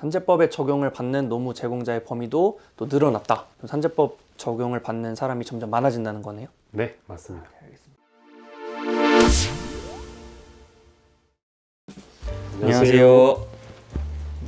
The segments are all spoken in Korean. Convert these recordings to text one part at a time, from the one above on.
산재법의 적용을 받는 노무 제공자의 범위도 또 늘어났다. 산재법 적용을 받는 사람이 점점 많아진다는 거네요. 네, 맞습니다.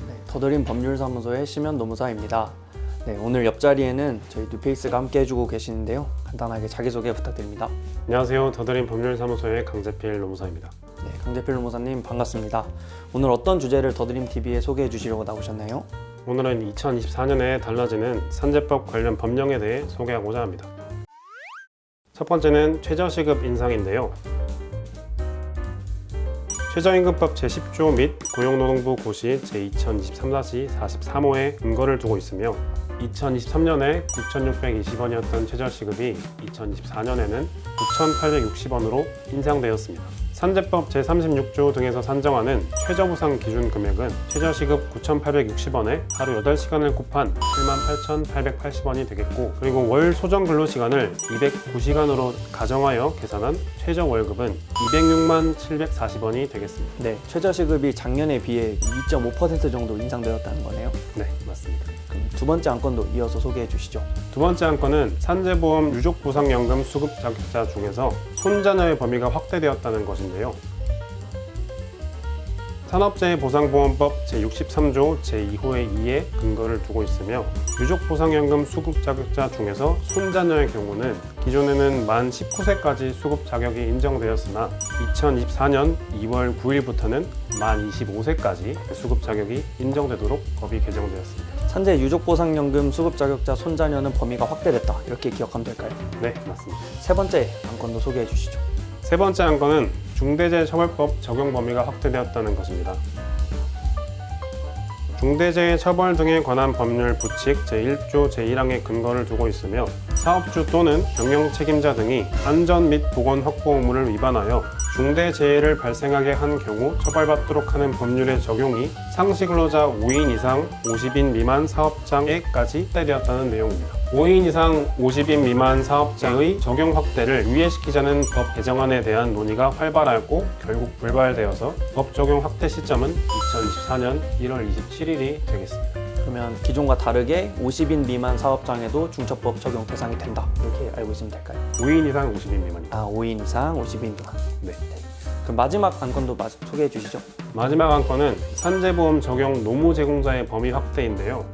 네, 더드림 법률사무소의 심연 노무사입니다. 네, 오늘 옆자리에는 저희 뉴페이스가 함께 해주고 계시는데요. 간단하게 자기소개 부탁드립니다. 안녕하세요. 더드림 법률사무소의 강재필 노무사입니다. 네, 강재필 노무사님 반갑습니다. 오늘 어떤 주제를 더드림 TV에 소개해 주시려고 나오셨나요? 오늘은 2024년에 달라지는 산재법 관련 법령에 대해 소개하고자 합니다. 첫 번째는 최저시급 인상인데요. 최저임금법 제10조 및 고용노동부 고시 제2023-43호에 근거를 두고 있으며 2023년에 9,620원이었던 최저시급이 2024년에는 9,860원으로 인상되었습니다. 산재법 제36조 등에서 산정하는 최저보상 기준 금액은 최저시급 9,860원에 하루 8시간을 곱한 78,880원이 되겠고 그리고 월 소정 근로시간을 209시간으로 가정하여 계산한 최저 월급은 206만 740원이 되겠습니다. 네, 최저시급이 작년에 비해 2.5% 정도 인상되었다는 거네요. 네, 맞습니다. 두 번째 안건도 이어서 소개해 주시죠. 두 번째 안건은 산재보험 유족보상연금 수급 자격자 중에서 손자녀의 범위가 확대되었다는 것인데요. 산업재해보상보험법 제63조 제2호의 2에 근거를 두고 있으며 유족보상연금 수급 자격자 중에서 손자녀의 경우는 기존에는 만 19세까지 수급 자격이 인정되었으나 2024년 2월 9일부터는 만 25세까지 수급 자격이 인정되도록 법이 개정되었습니다. 산재 유족보상연금 수급 자격자 손자녀는 범위가 확대됐다. 이렇게 기억하면 될까요? 네, 맞습니다. 세 번째 안건도 소개해 주시죠. 세 번째 안건은 중대재해처벌법 적용 범위가 확대되었다는 것입니다. 중대재해 처벌 등에 관한 법률 부칙 제1조 제1항에 근거를 두고 있으며 사업주 또는 경영 책임자 등이 안전 및 보건 확보 의무를 위반하여 중대재해를 발생하게 한 경우 처벌받도록 하는 법률의 적용이 상시 근로자 5인 이상 50인 미만 사업장에까지 확대되었다는 내용입니다. 5인 이상 50인 미만 사업장의 적용 확대를 유예시키자는 법 개정안에 대한 논의가 활발하고 결국 불발되어서 법 적용 확대 시점은 2024년 1월 27일이 되겠습니다. 그러면 기존과 다르게 50인 미만 사업장에도 중처법 적용 대상이 된다. 이렇게 알고 있으면 될까요? 5인 이상 50인 미만입니다. 아, 5인 이상 50인 미만. 네. 그럼 마지막 안건도 마- 소개해 주시죠. 마지막 한 건은 산재보험 적용 노무 제공자의 범위 확대인데요.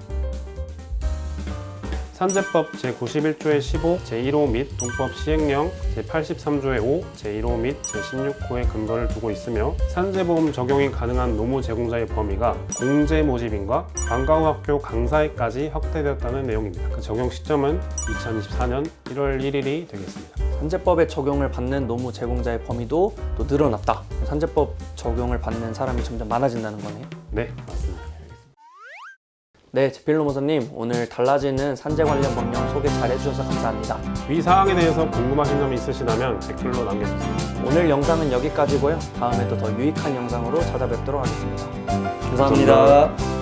산재법 제91조의 15, 제1호 및 동법 시행령 제83조의 5, 제1호 및 제16호의 근거를 두고 있으며 산재보험 적용이 가능한 노무 제공자의 범위가 공제 모집인과 방과후 학교 강사에까지 확대되었다는 내용입니다. 그 적용 시점은 2024년 1월 1일이 되겠습니다. 산재법의 적용을 받는 노무 제공자의 범위도 또 늘어났다. 산재법 적용을 받는 사람이 점점 많아진다는 거네요. 네, 맞습니다. 네, 제필 노무사님 오늘 달라지는 산재 관련 법령 소개 잘 해주셔서 감사합니다. 이 사항에 대해서 궁금하신 점이 있으시다면 댓글로 남겨주세요. 오늘 영상은 여기까지고요. 다음에도 더 유익한 영상으로 찾아뵙도록 하겠습니다 감사합니다. 감사합니다.